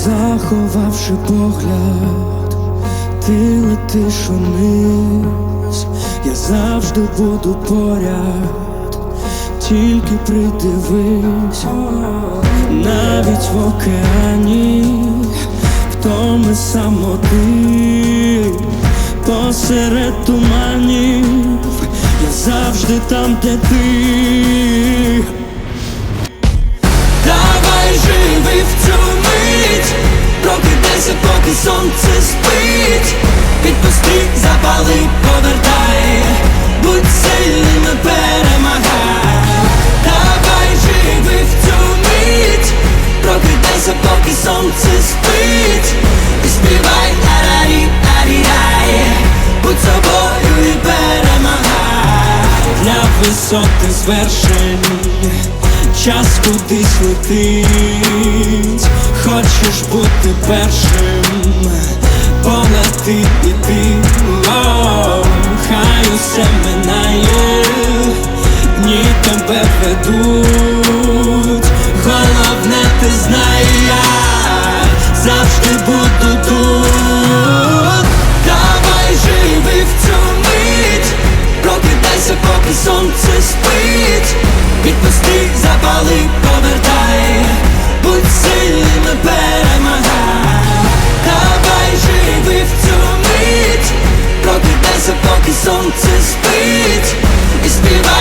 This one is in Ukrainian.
Сховавши погляд, ти летиш униз, я завжди буду поряд, тільки придивись, навіть в океані, втоми самоти, посеред туманів, я завжди там, де ти. Сонце спить? Відпусти, запали, повертай. Будь сильним перемагай. Давай живи в цю мить. Прокидайся, поки сонце спить. І співай арарі, арірай. Будь собою і перемагай. Для високих звершень Час кудись летить, хочеш бути першим, усе минає, дні тебе ведуть, головне ти знай, і сонце спить, і співає.